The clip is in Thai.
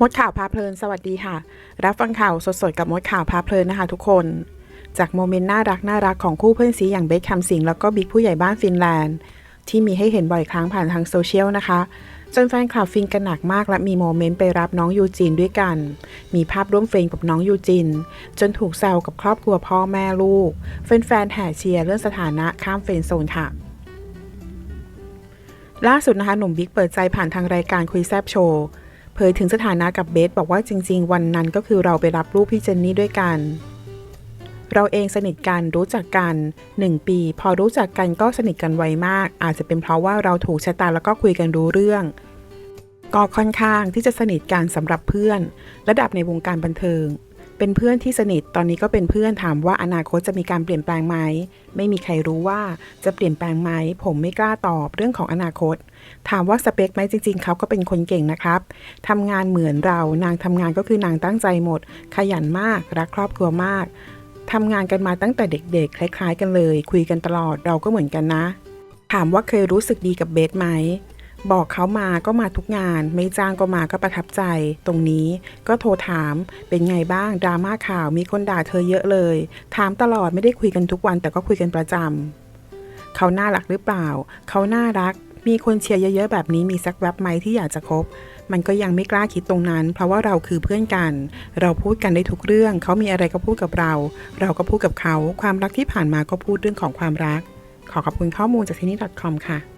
มดข่าวพาเพลิน สวัสดีค่ะ รับฟังข่าวสดๆ กับมดข่าวพาเพลินนะคะทุกคน จากโมเมนต์น่ารักน่ารักของคู่เพื่อนซีอย่างเบคแคมสิงห์แล้วก็บิ๊กผู้ใหญ่บ้านฟินแลนด์ ที่มีให้เห็นบ่อยครั้งผ่านทางโซเชียลนะคะ จนแฟนคลับฟินกันหนักมาก และมีโมเมนต์ไปรับน้องยูจินด้วยกัน มีภาพร่วมเฟรมกับน้องยูจิน จนถูกแซวกับครอบครัวพ่อแม่ลูกแฟนๆแห่เชียร์เรื่องสถานะข้ามเฟรนโซนค่ะล่าสุดนะคะหนุ่มบิ๊กเปิดใจผ่านทางรายการคุยแซบโชว์ เผยถึงสถานะกับเบสบอกว่าจริง ๆ วันนั้นก็คือเราไปรับรูปพี่เจนนี่ด้วยกัน เราเองสนิทกันรู้จักกัน 1 ปี พอรู้จักกันก็สนิทกันไวมาก อาจจะเป็นเพราะว่าเราถูกชะตาแล้วก็คุยกันรู้เรื่อง ก็ค่อนข้างที่จะสนิทกันสำหรับเพื่อน ระดับในวงการบันเทิง เป็นเพื่อนที่สนิทตอนนี้ก็เป็นเพื่อนถามว่าอนาคตจะมีการเปลี่ยนแปลงไหมไม่มีใครรู้ว่าจะเปลี่ยนแปลงไหมผมไม่กล้าตอบเรื่องของอนาคต ถามว่าสเปคไหมจริงๆเขาก็เป็นคนเก่งนะครับทำงานเหมือนเรานางทำงานก็คือนางตั้งใจหมด ขยันมาก รักครอบครัวมากทำงานกันมาตั้งแต่เด็ก ๆ คล้าย ๆ กันเลย คุยกันตลอดเราก็เหมือนกันนะ ถามว่าเคยรู้สึกดีกับเบสไหม บอกเขามาก็มาทุกงาน ไม่จ้างก็มาก็ประทับใจ ตรงนี้ก็โทรถามเป็นไงบ้างดราม่าข่าวมีคนด่าเธอเยอะเลย ถามตลอดไม่ได้คุยกันทุกวัน แต่ก็คุยกันประจำเขาน่ารักหรือเปล่า เขาน่ารัก มีคนเชียร์เยอะๆแบบนี้มีสักแวบไหมที่อยากจะคบ มันก็ยังไม่กล้าคิดตรงนั้น เพราะว่าเราคือเพื่อนกัน เราพูดกันได้ทุกเรื่อง เขามีอะไรก็พูดกับเรา เราก็พูดกับเขา ความรักที่ผ่านมาก็พูดเรื่องของความรัก ขอขอบคุณข้อมูลจากที่นี่ .com ค่ะ